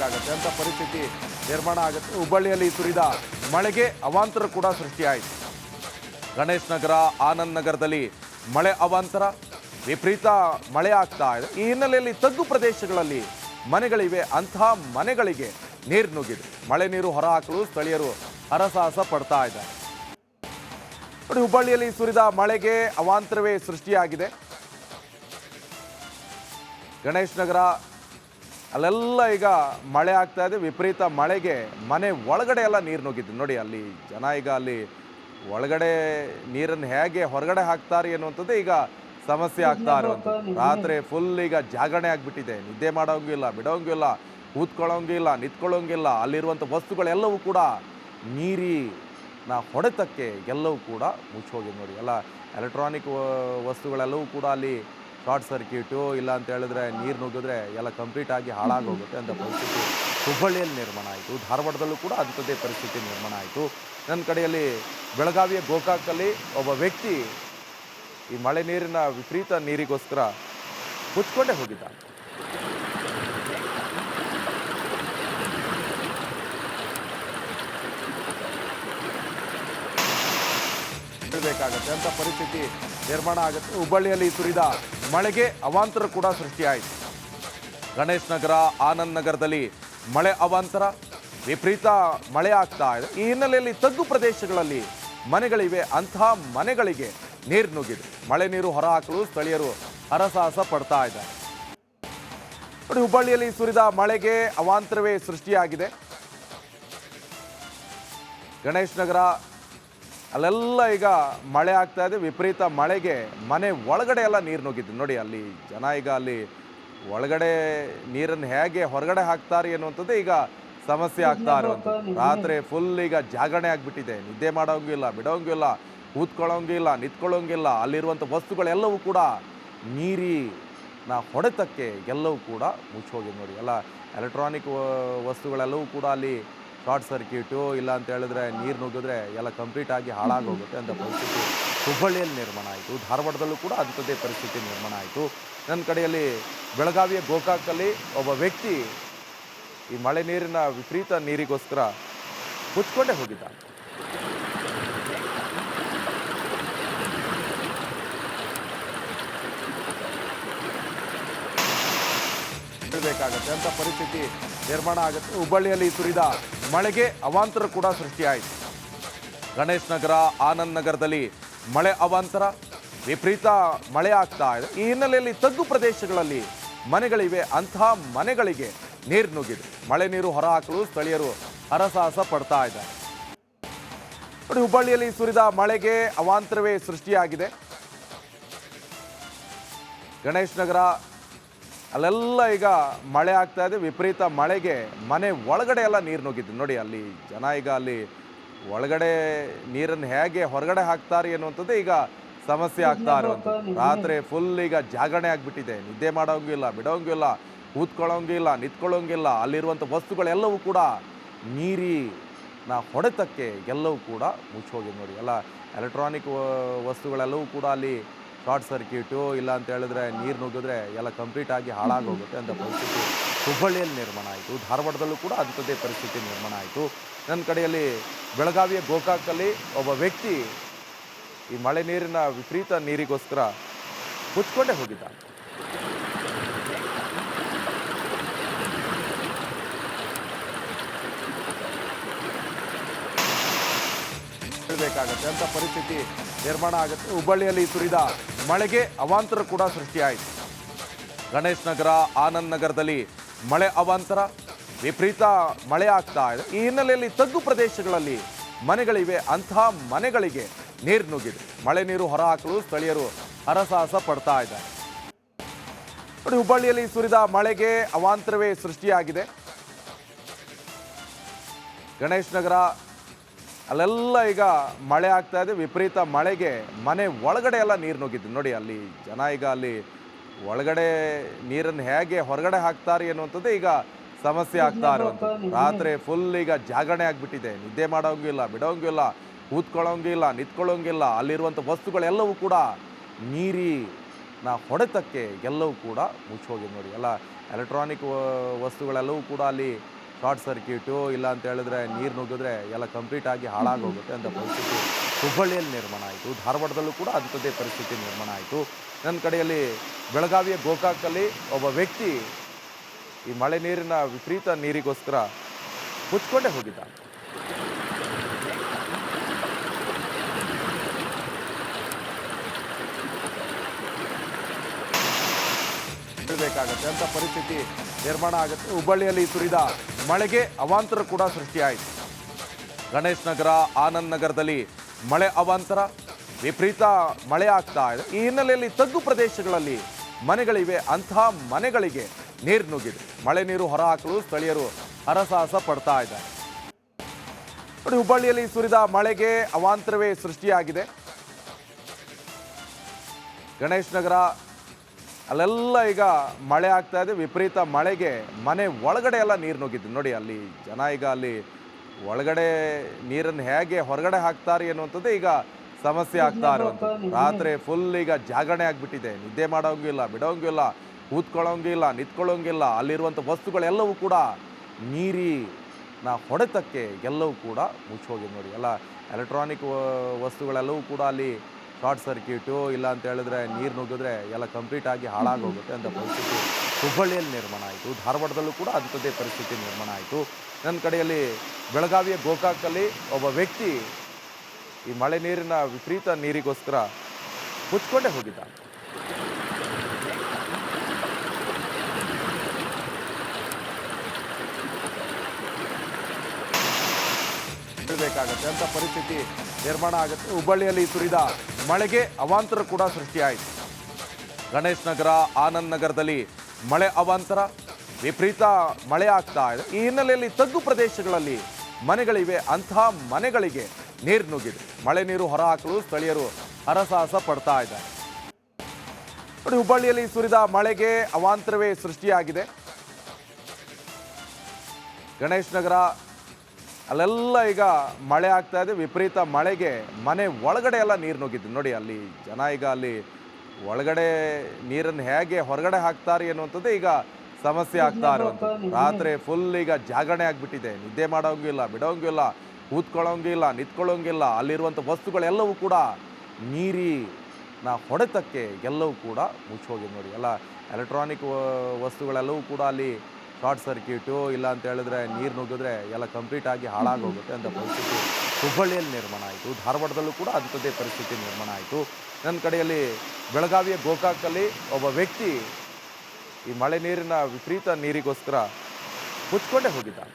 ಬೇಕಾಗುತ್ತೆ ಅಂತ ಪರಿಸ್ಥಿತಿ ನಿರ್ಮಾಣ ಆಗುತ್ತೆ. ಹುಬ್ಬಳ್ಳಿಯಲ್ಲಿ ಸುರಿದ ಮಳೆಗೆ ಅವಾಂತರ ಕೂಡ ಸೃಷ್ಟಿಯಾಯಿತು. ಗಣೇಶ್ ನಗರ, ಆನಂದ್ ನಗರದಲ್ಲಿ ಮಳೆ ಅವಾಂತರ, ವಿಪರೀತ ಮಳೆ ಆಗ್ತಾ ಇದೆ. ಈ ಹಿನ್ನೆಲೆಯಲ್ಲಿ ತಗ್ಗು ಪ್ರದೇಶಗಳಲ್ಲಿ ಮನೆಗಳಿವೆ. ಅಂತಹ ಮನೆಗಳಿಗೆ ನೀರು ನುಗ್ಗಿದೆ. ಮಳೆ ನೀರು ಹೊರಹಾಕಲು ಸ್ಥಳೀಯರು ಹರಸಾಹಸ ಪಡ್ತಾ ಇದ್ದಾರೆ. ನೋಡಿ, ಹುಬ್ಬಳ್ಳಿಯಲ್ಲಿ ಸುರಿದ ಮಳೆಗೆ ಅವಾಂತರವೇ ಸೃಷ್ಟಿಯಾಗಿದೆ. ಗಣೇಶ್ ನಗರ ಅಲ್ಲೆಲ್ಲ ಈಗ ಮಳೆ ಆಗ್ತಾ ಇದೆ ವಿಪರೀತ ಮಳೆಗೆ ಮನೆ ಒಳಗಡೆ ಎಲ್ಲ ನೀರು ನುಗ್ಗಿದ್ದು. ನೋಡಿ ಅಲ್ಲಿ ಜನ ಈಗ ಅಲ್ಲಿ ಒಳಗಡೆ ನೀರನ್ನು ಹೇಗೆ ಹೊರಗಡೆ ಹಾಕ್ತಾರೆ ಅನ್ನುವಂಥದ್ದು ಈಗ ಸಮಸ್ಯೆ ಆಗ್ತಾ ಇರುವಂಥದ್ದು. ರಾತ್ರಿ ಫುಲ್ ಈಗ ಜಾಗರಣೆ ಆಗಿಬಿಟ್ಟಿದೆ. ನಿದ್ದೆ ಮಾಡೋಂಗಿಲ್ಲ ಬಿಡೋಂಗಿಲ್ಲ ಕೂತ್ಕೊಳ್ಳೋಂಗಿಲ್ಲ ನಿಂತ್ಕೊಳ್ಳೋಂಗಿಲ್ಲ. ಅಲ್ಲಿರುವಂಥ ವಸ್ತುಗಳೆಲ್ಲವೂ ಕೂಡ ನೀರಿ ನಾ ಹೊಡೆತಕ್ಕೆ ಎಲ್ಲವೂ ಕೂಡ ಮುಚ್ಚೋಗಿದೆ ನೋಡಿ. ಎಲ್ಲ ಎಲೆಕ್ಟ್ರಾನಿಕ್ ವಸ್ತುಗಳೆಲ್ಲವೂ ಕೂಡ ಅಲ್ಲಿ ಶಾರ್ಟ್ ಸರ್ಕ್ಯೂಟು ಇಲ್ಲ ಅಂತ ಹೇಳಿದ್ರೆ ನೀರು ನುಗ್ಗಿದ್ರೆ ಎಲ್ಲ ಕಂಪ್ಲೀಟ್ ಆಗಿ ಹಾಳಾಗೋಗುತ್ತೆ ಅಂತ ಪರಿಸ್ಥಿತಿ ಹುಬ್ಬಳ್ಳಿಯಲ್ಲಿ ನಿರ್ಮಾಣ ಆಯಿತು. ಧಾರವಾಡದಲ್ಲೂ ಕೂಡ ಅಂಥದ್ದೇ ಪರಿಸ್ಥಿತಿ ನಿರ್ಮಾಣ ಆಯಿತು. ನನ್ನ ಕಡೆಯಲ್ಲಿ ಬೆಳಗಾವಿಯ ಗೋಕಾಕಲ್ಲಿ ಒಬ್ಬ ವ್ಯಕ್ತಿ ಈ ಮಳೆ ನೀರಿನ ವಿಪರೀತ ನೀರಿಗೋಸ್ಕರ ಮುಚ್ಕೊಂಡೇ ಹೋಗಿದ್ದ ಬೇಕಾಗುತ್ತೆ ಅಂತ ಪರಿಸ್ಥಿತಿ ನಿರ್ಮಾಣ ಆಗುತ್ತೆ. ಹುಬ್ಬಳ್ಳಿಯಲ್ಲಿ ಸುರಿದ ಮಳೆಗೆ ಅವಾಂತರ ಕೂಡ ಸೃಷ್ಟಿಯಾಯಿತು. ಗಣೇಶ್ ನಗರ, ಆನಂದ್ ನಗರದಲ್ಲಿ ಮಳೆ ಅವಾಂತರ, ವಿಪರೀತ ಮಳೆ ಆಗ್ತಾ ಇದೆ. ಈ ಹಿನ್ನೆಲೆಯಲ್ಲಿ ತಗ್ಗು ಪ್ರದೇಶಗಳಲ್ಲಿ ಮನೆಗಳಿವೆ. ಅಂತಹ ಮನೆಗಳಿಗೆ ನೀರು ನುಗ್ಗಿದೆ. ಮಳೆ ನೀರು ಹೊರಹಾಕಲು ಸ್ಥಳೀಯರು ಹರಸಾಹಸ ಪಡ್ತಾ ಇದ್ದಾರೆ. ನೋಡಿ, ಹುಬ್ಬಳ್ಳಿಯಲ್ಲಿ ಸುರಿದ ಮಳೆಗೆ ಅವಾಂತರವೇ ಸೃಷ್ಟಿಯಾಗಿದೆ. ಗಣೇಶ್ ನಗರ ಅಲ್ಲೆಲ್ಲ ಈಗ ಮಳೆ ಆಗ್ತಾ ಇದೆ ವಿಪರೀತ ಮಳೆಗೆ ಮನೆ ಒಳಗಡೆ ಎಲ್ಲ ನೀರು ನುಗ್ಗಿದ್ದು. ನೋಡಿ ಅಲ್ಲಿ ಜನ ಈಗ ಅಲ್ಲಿ ಒಳಗಡೆ ನೀರನ್ನು ಹೇಗೆ ಹೊರಗಡೆ ಹಾಕ್ತಾರೆ ಅನ್ನುವಂಥದ್ದು ಈಗ ಸಮಸ್ಯೆ ಆಗ್ತಾ ಇರುವಂಥದ್ದು. ರಾತ್ರಿ ಫುಲ್ ಈಗ ಜಾಗರಣೆ ಆಗಿಬಿಟ್ಟಿದೆ. ನಿದ್ದೆ ಮಾಡೋಂಗಿಲ್ಲ ಬಿಡೋಂಗಿಲ್ಲ ಕೂತ್ಕೊಳ್ಳೋಂಗಿಲ್ಲ ನಿಂತ್ಕೊಳ್ಳೋಂಗಿಲ್ಲ. ಅಲ್ಲಿರುವಂಥ ವಸ್ತುಗಳೆಲ್ಲವೂ ಕೂಡ ನೀರಿ ನಾ ಹೊಡೆತಕ್ಕೆ ಎಲ್ಲವೂ ಕೂಡ ಮುಚ್ಚೋಗಿದೆ. ನೋಡಿ ಎಲ್ಲ ಎಲೆಕ್ಟ್ರಾನಿಕ್ ವಸ್ತುಗಳೆಲ್ಲವೂ ಕೂಡ ಅಲ್ಲಿ ಶಾರ್ಟ್ ಸರ್ಕ್ಯೂಟು, ಇಲ್ಲ ಅಂತ ಹೇಳಿದ್ರೆ ನೀರು ನುಗ್ಗಿದ್ರೆ ಎಲ್ಲ ಕಂಪ್ಲೀಟ್ ಆಗಿ ಹಾಳಾಗೋಗುತ್ತೆ ಅಂತ ಪರಿಸ್ಥಿತಿ ಹುಬ್ಬಳ್ಳಿಯಲ್ಲಿ ನಿರ್ಮಾಣ ಆಯಿತು. ಧಾರವಾಡದಲ್ಲೂ ಕೂಡ ಅಂಥದ್ದೇ ಪರಿಸ್ಥಿತಿ ನಿರ್ಮಾಣ ಆಯಿತು. ನನ್ನ ಕಡೆಯಲ್ಲಿ ಬೆಳಗಾವಿಯ ಗೋಕಾಕಲ್ಲಿ ಒಬ್ಬ ವ್ಯಕ್ತಿ ಈ ಮಳೆ ನೀರಿನ ವಿಪರೀತ ನೀರಿಗೋಸ್ಕರ ಮುಚ್ಕೊಂಡೇ ಹೋಗಿದ್ದ ಬೇಕಾಗುತ್ತೆ ಅಂತ ಪರಿಸ್ಥಿತಿ ನಿರ್ಮಾಣ ಆಗುತ್ತೆ. ಹುಬ್ಬಳ್ಳಿಯಲ್ಲಿ ಸುರಿದ ಮಳೆಗೆ ಅವಾಂತರ ಕೂಡ ಸೃಷ್ಟಿಯಾಯಿತು. ಗಣೇಶ್ ನಗರ, ಆನಂದ್ ನಗರದಲ್ಲಿ ಮಳೆ ಅವಾಂತರ, ವಿಪರೀತ ಮಳೆ ಆಗ್ತಾ ಇದೆ. ಈ ಹಿನ್ನೆಲೆಯಲ್ಲಿ ತಗ್ಗು ಪ್ರದೇಶಗಳಲ್ಲಿ ಮನೆಗಳಿವೆ. ಅಂತಹ ಮನೆಗಳಿಗೆ ನೀರು ನುಗ್ಗಿದೆ. ಮಳೆ ನೀರು ಹೊರಹಾಕಲು ಸ್ಥಳೀಯರು ಹರಸಾಹಸ ಪಡ್ತಾ ಇದ್ದಾರೆ. ನೋಡಿ, ಹುಬ್ಬಳ್ಳಿಯಲ್ಲಿ ಸುರಿದ ಮಳೆಗೆ ಅವಾಂತರವೇ ಸೃಷ್ಟಿಯಾಗಿದೆ. ಗಣೇಶ್ ನಗರ ಅಲ್ಲೆಲ್ಲ ಈಗ ಮಳೆ ಆಗ್ತಾ ಇದೆ ವಿಪರೀತ ಮಳೆಗೆ ಮನೆ ಒಳಗಡೆ ಎಲ್ಲ ನೀರು ನುಗ್ಗಿದ್ದು. ನೋಡಿ ಅಲ್ಲಿ ಜನ ಈಗ ಅಲ್ಲಿ ಒಳಗಡೆ ನೀರನ್ನು ಹೇಗೆ ಹೊರಗಡೆ ಹಾಕ್ತಾರೆ ಅನ್ನುವಂಥದ್ದು ಈಗ ಸಮಸ್ಯೆ ಆಗ್ತಾ ಇರುವಂಥದ್ದು. ರಾತ್ರಿ ಫುಲ್ ಈಗ ಜಾಗರಣೆ ಆಗಿಬಿಟ್ಟಿದೆ. ನಿದ್ದೆ ಮಾಡೋಂಗಿಲ್ಲ ಬಿಡೋಂಗಿಲ್ಲ ಕೂತ್ಕೊಳ್ಳೋಂಗಿಲ್ಲ ನಿಂತ್ಕೊಳ್ಳೋಂಗಿಲ್ಲ. ಅಲ್ಲಿರುವಂಥ ವಸ್ತುಗಳೆಲ್ಲವೂ ಕೂಡ ನೀರಿ ನಾ ಹೊಡೆತಕ್ಕೆ ಎಲ್ಲವೂ ಕೂಡ ಮುಚ್ಚೋಗಿದೆ. ನೋಡಿ ಎಲ್ಲ ಎಲೆಕ್ಟ್ರಾನಿಕ್ ವಸ್ತುಗಳೆಲ್ಲವೂ ಕೂಡ ಅಲ್ಲಿ ಶಾರ್ಟ್ ಸರ್ಕ್ಯೂಟು, ಇಲ್ಲ ಅಂತ ಹೇಳಿದ್ರೆ ನೀರು ನುಗ್ಗಿದ್ರೆ ಎಲ್ಲ ಕಂಪ್ಲೀಟ್ ಆಗಿ ಹಾಳಾಗೋಗುತ್ತೆ ಅಂತ ಪರಿಸ್ಥಿತಿ ಹುಬ್ಬಳ್ಳಿಯಲ್ಲಿ ನಿರ್ಮಾಣ ಆಯಿತು. ಧಾರವಾಡದಲ್ಲೂ ಕೂಡ ಅಂಥದ್ದೇ ಪರಿಸ್ಥಿತಿ ನಿರ್ಮಾಣ ಆಯಿತು. ನನ್ನ ಕಡೆಯಲ್ಲಿ ಬೆಳಗಾವಿಯ ಗೋಕಾಕಲ್ಲಿ ಒಬ್ಬ ವ್ಯಕ್ತಿ ಈ ಮಳೆ ನೀರಿನ ವಿಪರೀತ ನೀರಿಗೋಸ್ಕರ ಮುಚ್ಕೊಂಡೇ ಹೋಗಿದ್ದ ಬೇಕಾಗುತ್ತೆ ಅಂತ ಪರಿಸ್ಥಿತಿ ನಿರ್ಮಾಣ ಆಗುತ್ತೆ. ಹುಬ್ಬಳ್ಳಿಯಲ್ಲಿ ಸುರಿದ ಮಳೆಗೆ ಅವಾಂತರ ಕೂಡ ಸೃಷ್ಟಿಯಾಯಿತು. ಗಣೇಶ್ ನಗರ, ಆನಂದ್ ನಗರದಲ್ಲಿ ಮಳೆ ಅವಾಂತರ, ವಿಪರೀತ ಮಳೆ ಆಗ್ತಾ ಇದೆ. ಈ ಹಿನ್ನೆಲೆಯಲ್ಲಿ ತಗ್ಗು ಪ್ರದೇಶಗಳಲ್ಲಿ ಮನೆಗಳಿವೆ. ಅಂತಹ ಮನೆಗಳಿಗೆ ನೀರು ನುಗ್ಗಿದೆ. ಮಳೆ ನೀರು ಹೊರಹಾಕಲು ಸ್ಥಳೀಯರು ಹರಸಾಹಸ ಪಡ್ತಾ ಇದ್ದಾರೆ. ನೋಡಿ, ಹುಬ್ಬಳ್ಳಿಯಲ್ಲಿ ಸುರಿದ ಮಳೆಗೆ ಅವಾಂತರವೇ ಸೃಷ್ಟಿಯಾಗಿದೆ. ಗಣೇಶ್ ನಗರ ಅಲ್ಲೆಲ್ಲ ಈಗ ಮಳೆ ಆಗ್ತಾ ಇದೆ ವಿಪರೀತ ಮಳೆಗೆ ಮನೆ ಒಳಗಡೆ ಎಲ್ಲ ನೀರು ನುಗ್ಗಿದ್ದು. ನೋಡಿ ಅಲ್ಲಿ ಜನ ಈಗ ಅಲ್ಲಿ ಒಳಗಡೆ ನೀರನ್ನು ಹೇಗೆ ಹೊರಗಡೆ ಹಾಕ್ತಾರೆ ಅನ್ನುವಂಥದ್ದು ಈಗ ಸಮಸ್ಯೆ ಆಗ್ತಾ ಇರುವಂಥದ್ದು. ರಾತ್ರಿ ಫುಲ್ ಈಗ ಜಾಗರಣೆ ಆಗಿಬಿಟ್ಟಿದೆ. ನಿದ್ದೆ ಮಾಡೋಂಗಿಲ್ಲ ಬಿಡೋಂಗಿಲ್ಲ ಕೂತ್ಕೊಳ್ಳೋಂಗಿಲ್ಲ ನಿಂತ್ಕೊಳ್ಳೋಂಗಿಲ್ಲ. ಅಲ್ಲಿರುವಂಥ ವಸ್ತುಗಳೆಲ್ಲವೂ ಕೂಡ ನೀರಿನ ಹೊಡೆತಕ್ಕೆ ಎಲ್ಲವೂ ಕೂಡ ಮುಚ್ಚೋಗಿದೆ ನೋಡಿ. ಎಲ್ಲ ಎಲೆಕ್ಟ್ರಾನಿಕ್ ವಸ್ತುಗಳೆಲ್ಲವೂ ಕೂಡ ಅಲ್ಲಿ ಶಾರ್ಟ್ ಸರ್ಕ್ಯೂಟು, ಇಲ್ಲ ಅಂತ ಹೇಳಿದ್ರೆ ನೀರು ನುಗ್ಗಿದ್ರೆ ಎಲ್ಲ ಕಂಪ್ಲೀಟ್ ಆಗಿ ಹಾಳಾಗೋಗುತ್ತೆ ಅಂತ ಪರಿಸ್ಥಿತಿ ಹುಬ್ಬಳ್ಳಿಯಲ್ಲಿ ನಿರ್ಮಾಣ ಆಯಿತು. ಧಾರವಾಡದಲ್ಲೂ ಕೂಡ ಅಂಥದ್ದೇ ಪರಿಸ್ಥಿತಿ ನಿರ್ಮಾಣ ಆಯಿತು. ನನ್ನ ಕಡೆಯಲ್ಲಿ ಬೆಳಗಾವಿಯ ಗೋಕಾಕಲ್ಲಿ ಒಬ್ಬ ವ್ಯಕ್ತಿ ಈ ಮಳೆ ನೀರಿನ ವಿಪರೀತ ನೀರಿಗೋಸ್ಕರ ಮುಚ್ಕೊಂಡೇ ಹೋಗಿದ್ದಾನೆ. ಬೇಕಾಗತ್ತೆ ಅಂತ ಪರಿಸ್ಥಿತಿ ನಿರ್ಮಾಣ ಆಗುತ್ತೆ. ಹುಬ್ಬಳ್ಳಿಯಲ್ಲಿ ಸುರಿದ ಮಳೆಗೆ ಅವಾಂತರ ಕೂಡ ಸೃಷ್ಟಿಯಾಯಿತು. ಗಣೇಶ್ ನಗರ, ಆನಂದ್ ನಗರದಲ್ಲಿ ಮಳೆ ಅವಾಂತರ, ವಿಪರೀತ ಮಳೆ ಆಗ್ತಾ ಇದೆ. ಈ ಹಿನ್ನೆಲೆಯಲ್ಲಿ ತಗ್ಗು ಪ್ರದೇಶಗಳಲ್ಲಿ ಮನೆಗಳಿವೆ. ಅಂತಹ ಮನೆಗಳಿಗೆ ನೀರು ನುಗ್ಗಿದೆ. ಮಳೆ ನೀರು ಹೊರಹಾಕಲು ಸ್ಥಳೀಯರು ಹರಸಾಹಸ ಪಡ್ತಾ ಇದ್ದಾರೆ. ನೋಡಿ, ಹುಬ್ಬಳ್ಳಿಯಲ್ಲಿ ಸುರಿದ ಮಳೆಗೆ ಅವಾಂತರವೇ ಸೃಷ್ಟಿಯಾಗಿದೆ. ಗಣೇಶ್ ನಗರ ಅಲ್ಲೆಲ್ಲ ಈಗ ಮಳೆ ಆಗ್ತಾ ಇದೆ ವಿಪರೀತ ಮಳೆಗೆ ಮನೆ ಒಳಗಡೆ ಎಲ್ಲ ನೀರು ನುಗ್ಗಿದ್ದು. ನೋಡಿ ಅಲ್ಲಿ ಜನ ಈಗ ಅಲ್ಲಿ ಒಳಗಡೆ ನೀರನ್ನು ಹೇಗೆ ಹೊರಗಡೆ ಹಾಕ್ತಾರೆ ಅನ್ನುವಂಥದ್ದು ಈಗ ಸಮಸ್ಯೆ ಆಗ್ತಾ ಇರುವಂಥದ್ದು. ರಾತ್ರಿ ಫುಲ್ ಈಗ ಜಾಗರಣೆ ಆಗಿಬಿಟ್ಟಿದೆ. ನಿದ್ದೆ ಮಾಡೋಂಗಿಲ್ಲ ಬಿಡೋಂಗಿಲ್ಲ ಕೂತ್ಕೊಳ್ಳೋಂಗಿಲ್ಲ ನಿಂತ್ಕೊಳ್ಳೋಂಗಿಲ್ಲ. ಅಲ್ಲಿರುವಂಥ ವಸ್ತುಗಳೆಲ್ಲವೂ ಕೂಡ ನೀರಿ ನಾ ಹೊಡೆತಕ್ಕೆ ಎಲ್ಲವೂ ಕೂಡ ಮುಚ್ಚೋಗಿದೆ ನೋಡಿ. ಎಲ್ಲ ಎಲೆಕ್ಟ್ರಾನಿಕ್ ವಸ್ತುಗಳೆಲ್ಲವೂ ಕೂಡ ಅಲ್ಲಿ ಶಾರ್ಟ್ ಸರ್ಕ್ಯೂಟು, ಇಲ್ಲ ಅಂತ ಹೇಳಿದ್ರೆ ನೀರು ನುಗ್ಗಿದ್ರೆ ಎಲ್ಲ ಕಂಪ್ಲೀಟ್ ಆಗಿ ಹಾಳಾಗೋಗುತ್ತೆ ಅಂತ ಪರಿಸ್ಥಿತಿ ಹುಬ್ಬಳ್ಳಿಯಲ್ಲಿ ನಿರ್ಮಾಣ ಆಯಿತು. ಧಾರವಾಡದಲ್ಲೂ ಕೂಡ ಅಂಥದ್ದೇ ಪರಿಸ್ಥಿತಿ ನಿರ್ಮಾಣ ಆಯಿತು. ನನ್ನ ಕಡೆಯಲ್ಲಿ ಬೆಳಗಾವಿಯ ಗೋಕಾಕಲ್ಲಿ ಒಬ್ಬ ವ್ಯಕ್ತಿ ಈ ಮಳೆ ನೀರಿನ ವಿಪರೀತ ನೀರಿಗೋಸ್ಕರ ಮುಚ್ಕೊಂಡೇ ಹೋಗಿದ್ದಾನೆ. ಬೇಕಾಗತ್ತೆ ಅಂತ ಪರಿಸ್ಥಿತಿ ನಿರ್ಮಾಣ ಆಗುತ್ತೆ. ಹುಬ್ಬಳ್ಳಿಯಲ್ಲಿ ಸುರಿದ ಮಳೆಗೆ ಅವಾಂತರ ಕೂಡ ಸೃಷ್ಟಿಯಾಯಿತು. ಗಣೇಶ್ ನಗರ, ಆನಂದ್ ನಗರದಲ್ಲಿ ಮಳೆ ಅವಾಂತರ, ವಿಪರೀತ ಮಳೆ ಆಗ್ತಾ ಇದೆ. ಈ ಹಿನ್ನೆಲೆಯಲ್ಲಿ ತಗ್ಗು ಪ್ರದೇಶಗಳಲ್ಲಿ ಮನೆಗಳಿವೆ. ಅಂತಹ ಮನೆಗಳಿಗೆ ನೀರು ನುಗ್ಗಿದೆ. ಮಳೆ ನೀರು ಹೊರಹಾಕಲು ಸ್ಥಳೀಯರು ಹರಸಾಹಸ ಪಡ್ತಾ ಇದ್ದಾರೆ. ನೋಡಿ, ಹುಬ್ಬಳ್ಳಿಯಲ್ಲಿ ಸುರಿದ ಮಳೆಗೆ ಅವಾಂತರವೇ ಸೃಷ್ಟಿಯಾಗಿದೆ. ಗಣೇಶ್ ನಗರ ಅಲ್ಲೆಲ್ಲ ಈಗ ಮಳೆ ಆಗ್ತಾ ಇದೆ ವಿಪರೀತ ಮಳೆಗೆ ಮನೆ ಒಳಗಡೆ ಎಲ್ಲ ನೀರು ನುಗ್ಗಿದ್ದು. ನೋಡಿ ಅಲ್ಲಿ ಜನ ಈಗ ಅಲ್ಲಿ ಒಳಗಡೆ ನೀರನ್ನು ಹೇಗೆ ಹೊರಗಡೆ ಹಾಕ್ತಾರೆ ಅನ್ನುವಂಥದ್ದು ಈಗ ಸಮಸ್ಯೆ ಆಗ್ತಾ ಇರುವಂಥದ್ದು. ರಾತ್ರಿ ಫುಲ್ ಈಗ ಜಾಗರಣೆ ಆಗಿಬಿಟ್ಟಿದೆ. ನಿದ್ದೆ ಮಾಡೋಂಗಿಲ್ಲ ಬಿಡೋಂಗಿಲ್ಲ ಕೂತ್ಕೊಳ್ಳೋಂಗಿಲ್ಲ ನಿಂತ್ಕೊಳ್ಳೋಂಗಿಲ್ಲ. ಅಲ್ಲಿರುವಂಥ ವಸ್ತುಗಳೆಲ್ಲವೂ ಕೂಡ ನೀರಿ ನಾ ಹೊಡೆತಕ್ಕೆ ಎಲ್ಲವೂ ಕೂಡ ಮುಚ್ಚೋಗಿದೆ ನೋಡಿ. ಎಲ್ಲ ಎಲೆಕ್ಟ್ರಾನಿಕ್ ವಸ್ತುಗಳೆಲ್ಲವೂ ಕೂಡ ಅಲ್ಲಿ ಶಾರ್ಟ್ ಸರ್ಕ್ಯೂಟು, ಇಲ್ಲ ಅಂತ ಹೇಳಿದ್ರೆ ನೀರು ನುಗ್ಗಿದ್ರೆ ಎಲ್ಲ ಕಂಪ್ಲೀಟ್ ಆಗಿ ಹಾಳಾಗೋಗುತ್ತೆ ಅಂತ ಪರಿಸ್ಥಿತಿ ಹುಬ್ಬಳ್ಳಿಯಲ್ಲಿ ನಿರ್ಮಾಣ ಆಯಿತು. ಧಾರವಾಡದಲ್ಲೂ ಕೂಡ ಅಂಥದ್ದೇ ಪರಿಸ್ಥಿತಿ ನಿರ್ಮಾಣ ಆಯಿತು. ನನ್ನ ಕಡೆಯಲ್ಲಿ ಬೆಳಗಾವಿಯ ಗೋಕಾಕಲ್ಲಿ ಒಬ್ಬ ವ್ಯಕ್ತಿ ಈ ಮಳೆ ನೀರಿನ ವಿಪರೀತ ನೀರಿಗೋಸ್ಕರ ಮುಚ್ಕೊಂಡೇ ಹೋಗಿದ್ದಾನೆ.